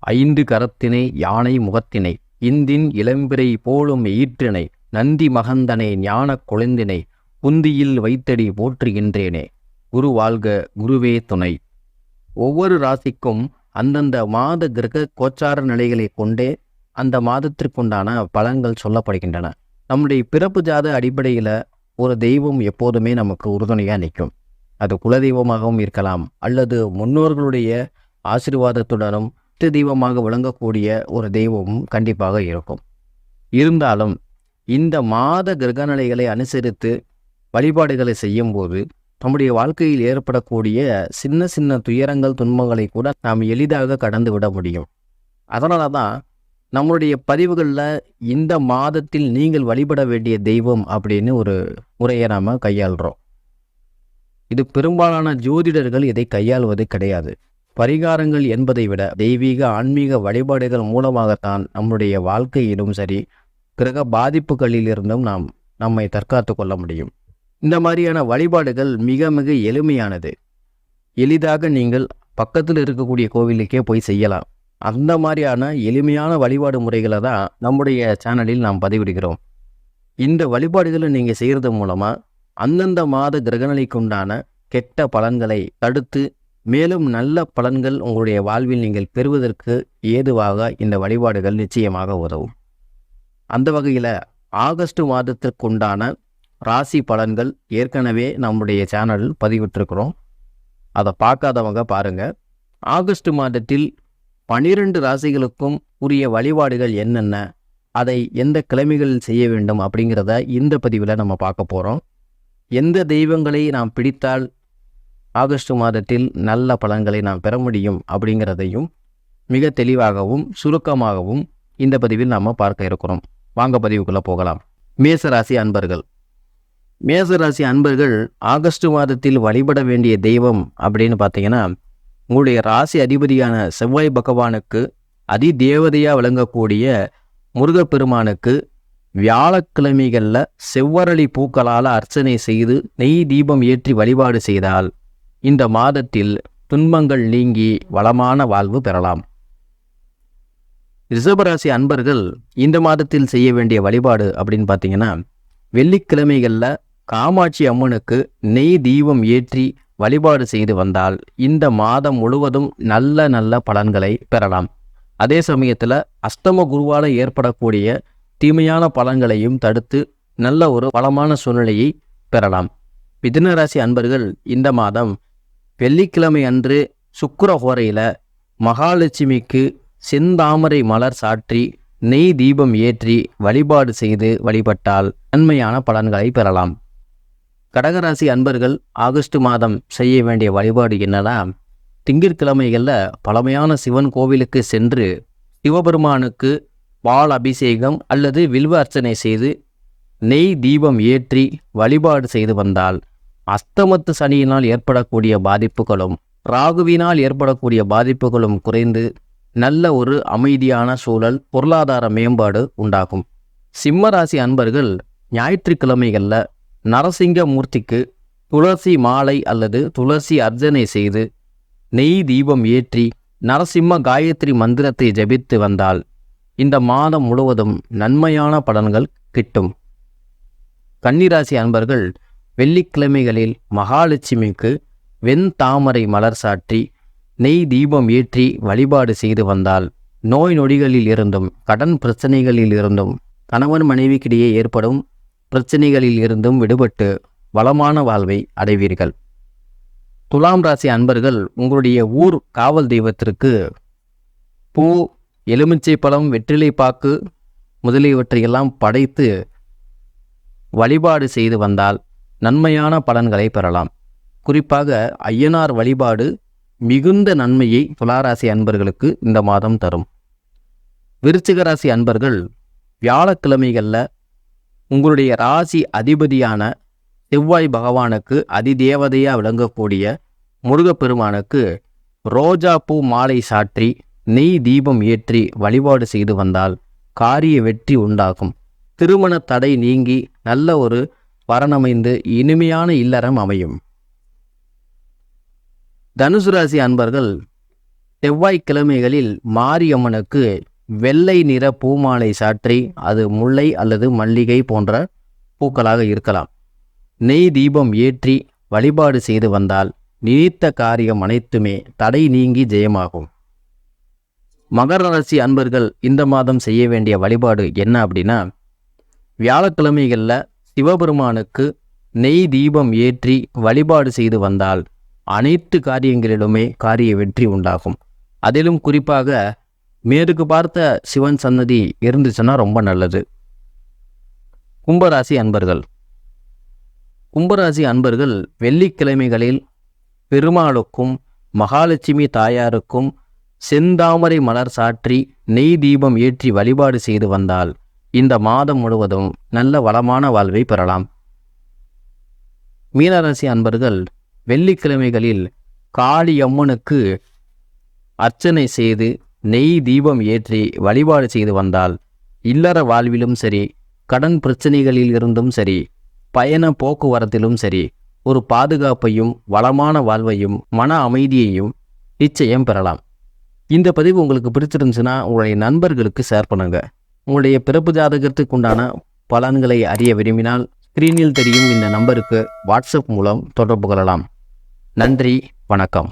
ஐந்து கரத்தினை யானை முகத்தினை இந்தின் இளம்பிறை போலும் ஈற்றினை நந்தி மகந்தனை ஞானக் குழந்தினை புந்தியில் வைத்தடி போற்றுகின்றேனே. குரு வாழ்க குருவே துணை. ஒவ்வொரு ராசிக்கும் அந்தந்த மாத கிரக கோச்சார நிலைகளை கொண்டே அந்த மாதத்திற்குண்டான பலன்கள் சொல்லப்படுகின்றன. நம்முடைய பிறப்பு ஜாத அடிப்படையில் ஒரு தெய்வம் எப்போதுமே நமக்கு உறுதுணையாக நிற்கும். அது குலதெய்வமாகவும் இருக்கலாம் அல்லது முன்னோர்களுடைய ஆசீர்வாதத்துடனும் இஷ்ட தெய்வமாக விளங்கக்கூடிய ஒரு தெய்வமும் கண்டிப்பாக இருக்கும். இருந்தாலும் இந்த மாத கிரகநிலைகளை அனுசரித்து வழிபாடுகளை செய்யும்போது நம்முடைய வாழ்க்கையில் ஏற்படக்கூடிய சின்ன சின்ன துயரங்கள் துன்பங்களை கூட நாம் எளிதாக கடந்து விட முடியும். அதனால தான் நம்மளுடைய பதிவுகளில் இந்த மாதத்தில் நீங்கள் வழிபட வேண்டிய தெய்வம் அப்படின்னு ஒரு முறையை நாம் கையாளுறோம். இது பெரும்பாலான ஜோதிடர்கள் இதை கையாளுவது கிடையாது. பரிகாரங்கள் என்பதை விட தெய்வீக ஆன்மீக வழிபாடுகள் மூலமாகத்தான் நம்முடைய வாழ்க்கையிலும் சரி கிரக பாதிப்புகளில் இருந்தும் நாம் நம்மை தற்காத்து கொள்ள முடியும். இந்த மாதிரியான வழிபாடுகள் மிக மிக எளிமையானது. எளிதாக நீங்கள் பக்கத்தில் இருக்கக்கூடிய கோவிலுக்கே போய் செய்யலாம். அந்த மாதிரியான எளிமையான வழிபாடு முறைகளை தான் நம்முடைய சேனலில் நாம் பதிவிடுகிறோம். இந்த வழிபாடுகளை நீங்கள் செய்கிறது மூலமாக அந்தந்த மாத கிரகநிலைக்கு கெட்ட பலன்களை தடுத்து மேலும் நல்ல பலன்கள் உங்களுடைய வாழ்வில் நீங்கள் பெறுவதற்கு ஏதுவாக இந்த வழிபாடுகள் நிச்சயமாக உதவும். அந்த வகையில் ஆகஸ்ட் மாதத்திற்குண்டான ராசி பலன்கள் ஏற்கனவே நம்முடைய சேனலில் பதிவிட்டிருக்கிறோம். அதை பார்க்காதவங்க பாருங்கள் ஆகஸ்ட் மாதத்தில் பனிரெண்டு ராசிகளுக்கும் உரிய வழிபாடுகள் என்னென்ன அதை எந்த கிழமைகளில் செய்ய வேண்டும் அப்படிங்கிறத இந்த பதிவில் நம்ம பார்க்க போகிறோம் எந்த தெய்வங்களை நாம் பிடித்தால் ஆகஸ்ட் மாதத்தில் நல்ல பலன்களை நாம் பெற முடியும் அப்படிங்கிறதையும் மிக தெளிவாகவும் சுருக்கமாகவும் இந்த பதிவில் நாம் பார்க்க இருக்கிறோம். வாங்க பதிவுக்குள்ளே போகலாம். மேசராசி அன்பர்கள். மேசராசி அன்பர்கள் ஆகஸ்ட் மாதத்தில் வழிபட வேண்டிய தெய்வம் அப்படின்னு பார்த்தீங்கன்னா உங்களுடைய ராசி அதிபதியான செவ்வாய் பகவானுக்கு அதி தேவதையாக விளங்கக்கூடிய முருகப்பெருமானுக்கு வியாழக்கிழமைகளில் செவ்வரளி பூக்களால் அர்ச்சனை செய்து நெய் தீபம் ஏற்றி வழிபாடு செய்தால் இந்த மாதத்தில் துன்பங்கள் நீங்கி வளமான வாழ்வு பெறலாம். ரிஷபராசி அன்பர்கள் இந்த மாதத்தில் செய்ய வேண்டிய வழிபாடு அப்படின்னு பார்த்தீங்கன்னா வெள்ளிக்கிழமைகளில் காமாட்சி அம்மனுக்கு நெய் தீபம் ஏற்றி வழிபாடு செய்து வந்தால் இந்த மாதம் முழுவதும் நல்ல நல்ல பலன்களை பெறலாம். அதே சமயத்தில் அஷ்டம குருவால் ஏற்படக்கூடிய தீமையான பலன்களையும் தடுத்து நல்ல ஒரு வளமான சூழ்நிலையை பெறலாம். மிதுனராசி அன்பர்கள் இந்த மாதம் வெள்ளிக்கிழமை அன்று சுக்கிர ஹோரையில் மகாலட்சுமிக்கு செந்தாமரை மலர் சாற்றி நெய் தீபம் ஏற்றி வழிபாடு செய்து வழிபட்டால் நன்மையான பலன்களை பெறலாம். கடகராசி அன்பர்கள் ஆகஸ்ட் மாதம் செய்ய வேண்டிய வழிபாடு என்னன்னா திங்கட்கிழமைகளில் பழமையான சிவன் கோவிலுக்கு சென்று சிவபெருமானுக்கு பால் அபிஷேகம் அல்லது வில்வ அர்ச்சனை செய்து நெய் தீபம் ஏற்றி வழிபாடு செய்து வந்தால் அஸ்தமத்து சனியினால் ஏற்படக்கூடிய பாதிப்புகளும் ராகுவினால் ஏற்படக்கூடிய பாதிப்புகளும் குறைந்து நல்ல ஒரு அமைதியான சூழல் பொருளாதார மேம்பாடு உண்டாகும். சிம்மராசி அன்பர்கள் ஞாயிற்றுக்கிழமைகளில் நரசிங்க மூர்த்திக்கு துளசி மாலை அல்லது துளசி அர்ச்சனை செய்து நெய் தீபம் ஏற்றி நரசிம்ம காயத்ரி மந்திரத்தை ஜபித்து வந்தால் இந்த மாதம் முழுவதும் நன்மையான பலன்கள் கிட்டும். கன்னிராசி அன்பர்கள் வெள்ளிக்கிழமைகளில் மகாலட்சுமிக்கு வெண்தாமரை மலர் சாற்றி நெய் தீபம் ஏற்றி வழிபாடு செய்து வந்தால் நோய் நொடிகளில் இருந்தும் கடன் பிரச்சனைகளில் இருந்தும் கணவன் மனைவிக்கிடையே ஏற்படும் பிரச்சனைகளில் இருந்தும் விடுபட்டு வளமான வாழ்வை அடைவீர்கள். துலாம் ராசி அன்பர்கள் உங்களுடைய ஊர் காவல் தெய்வத்திற்கு பூ எலுமிச்சை பழம் வெற்றிலை பாக்கு முதலியவற்றையெல்லாம் படைத்து வழிபாடு செய்து வந்தால் நன்மையான பலன்களை பெறலாம். குறிப்பாக ஐயனார் வழிபாடு மிகுந்த நன்மையை துளாராசி அன்பர்களுக்கு இந்த மாதம் தரும். விருச்சிக ராசி அன்பர்கள் வியாழக்கிழமைகளில் உங்களுடைய ராசி அதிபதியான செவ்வாய் பகவானுக்கு அதிதேவதையாக விளங்கக்கூடிய முருகப்பெருமானுக்கு ரோஜா பூ மாலை சாற்றி நெய் தீபம் ஏற்றி வழிபாடு செய்து வந்தால் காரிய வெற்றி உண்டாகும். திருமண தடை நீங்கி நல்ல ஒரு பரணமைந்து இனிமையான இல்லறம் அமையும். தனுசு ராசி அன்பர்கள் செவ்வாய்க்கிழமைகளில் மாரியம்மனுக்கு வெள்ளை நிற பூமாலை சாற்றி அது முல்லை அல்லது மல்லிகை போன்ற பூக்களாக இருக்கலாம். நெய் தீபம் ஏற்றி வழிபாடு செய்து வந்தால் நினைத்த காரியம் அனைத்துமே தடை நீங்கி ஜெயமாகும். மகர ராசி அன்பர்கள் இந்த மாதம் செய்ய வேண்டிய வழிபாடு என்ன அப்படின்னா வியாழக்கிழமைகளில் சிவபெருமானுக்கு நெய் தீபம் ஏற்றி வழிபாடு செய்து வந்தால் அனைத்து காரியங்களிலுமே காரிய வெற்றி உண்டாகும். அதிலும் குறிப்பாக மேற்கு பார்த்த சிவன் சன்னதி இருந்துச்சுன்னா ரொம்ப நல்லது. கும்பராசி அன்பர்கள். கும்பராசி அன்பர்கள் வெள்ளிக்கிழமைகளில் பெருமாளுக்கும் மகாலட்சுமி தாயாருக்கும் செந்தாமரை மலர் சாற்றி நெய் தீபம் ஏற்றி வழிபாடு செய்து வந்தால் இந்த மாதம் முழுவதும் நல்ல வளமான வாழ்வை பெறலாம். மீனராசி அன்பர்கள் வெள்ளிக்கிழமைகளில் காளியம்மனுக்கு அர்ச்சனை செய்து நெய் தீபம் ஏற்றி வழிபாடு செய்து வந்தால் இல்லற வாழ்விலும் சரி கடன் பிரச்சனைகளில் இருந்தும் சரி பயண போக்குவரத்திலும் சரி ஒரு பாதுகாப்பையும் வளமான வாழ்வையும் மன அமைதியையும் நிச்சயம் பெறலாம். இந்த பதிவு உங்களுக்கு பிடிச்சிருந்துச்சுன்னா உங்களுடைய நண்பர்களுக்கு ஷேர் பண்ணுங்கள் உங்களுடைய பிறப்பு ஜாதகத்துக்கு உண்டான பலன்களை அறிய விரும்பினால் ஸ்க்ரீனில் தெரியும் இந்த நம்பருக்கு வாட்ஸ்அப் மூலம் தொடர்பு கொள்ளலாம். நன்றி வணக்கம்.